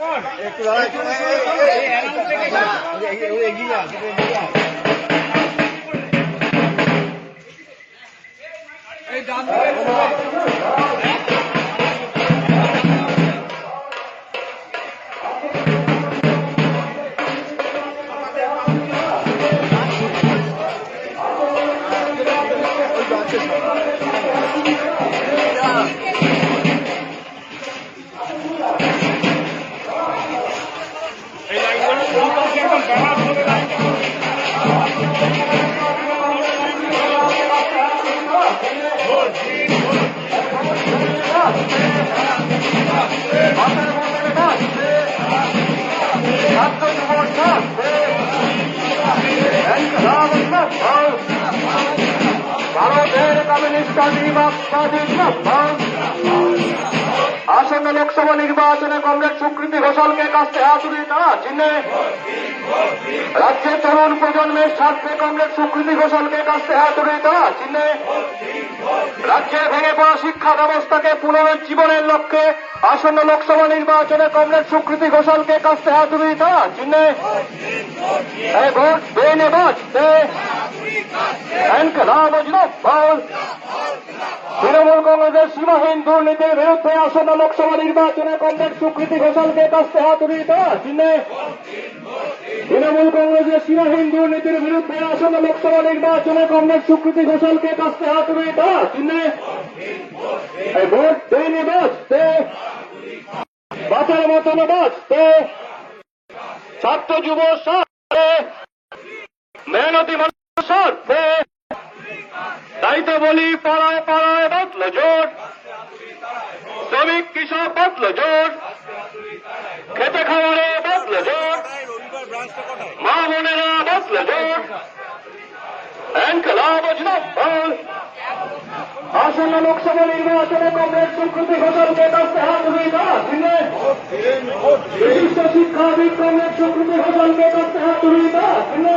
একটু দাঁড়া, এই, এই, এই, এই, এই, ওই এগিয়ে আস, আসন্ন লোকসভা নির্বাচনে কংগ্রেস স্বীকৃতি ঘোষালকে কাছে হাতুড়ি তারা চিহ্নে রাজ্যের তরুণ প্রজন্মের স্বার্থে কংগ্রেস স্বীকৃতি ঘোষালকে কাছে হাতুড়ি তারা চিহ্নে রাজ্যে ভেঙে পড়া শিক্ষা ব্যবস্থাকে পুনরুজ্জীবনের লক্ষ্যে আসন্ন লোকসভা নির্বাচনে কংগ্রেস স্বীকৃতি ঘোষালকে কাছে হাতুড়ি তারা এই ভোট দে নে বাঁচতে ইনকলাব জিন্দাবাদ তৃণমূল কংগ্রেসের সীমাহীন দুর্নীতির বিরুদ্ধে আসন্ন লোকসভা নির্বাচনে কংগ্রেস স্বীকৃতি ঘোষালকে কাছে হাতুড়ি দেওয়া চিহ্নে তৃণমূল কংগ্রেসের সীমাহীন দুর্নীতির বিরুদ্ধে আসন্ন লোকসভা নির্বাচনে কংগ্রেস স্বীকৃতি ঘোষালকে কাছে হাতুড়ি দেওয়া চিহ্নে ভোট দেয়নি বাঁচতে। বাঁচার মতন বাঁচতে। ছাত্র যুব স্বার্থে মেহনতি মানুষ স্বার্থে তো বলি, পাড়ায় পাড়ায় বাতল জোট শ্রমিক কৃষক বাতল জোট খেতে খাওয়ারে বাতল জোট মা বোনেরা বাতল জোট আসন্ন লোকসভা নির্বাচনে কংগ্রেস স্বীকৃতি ঘোষণকে কাছে হাত ধরে দেওয়া চিনে বিশিষ্ট শিক্ষাবিদ কংগ্রেস স্বীকৃতি ঘোষণকে কাছে হাত ধরে দেওয়া চিনে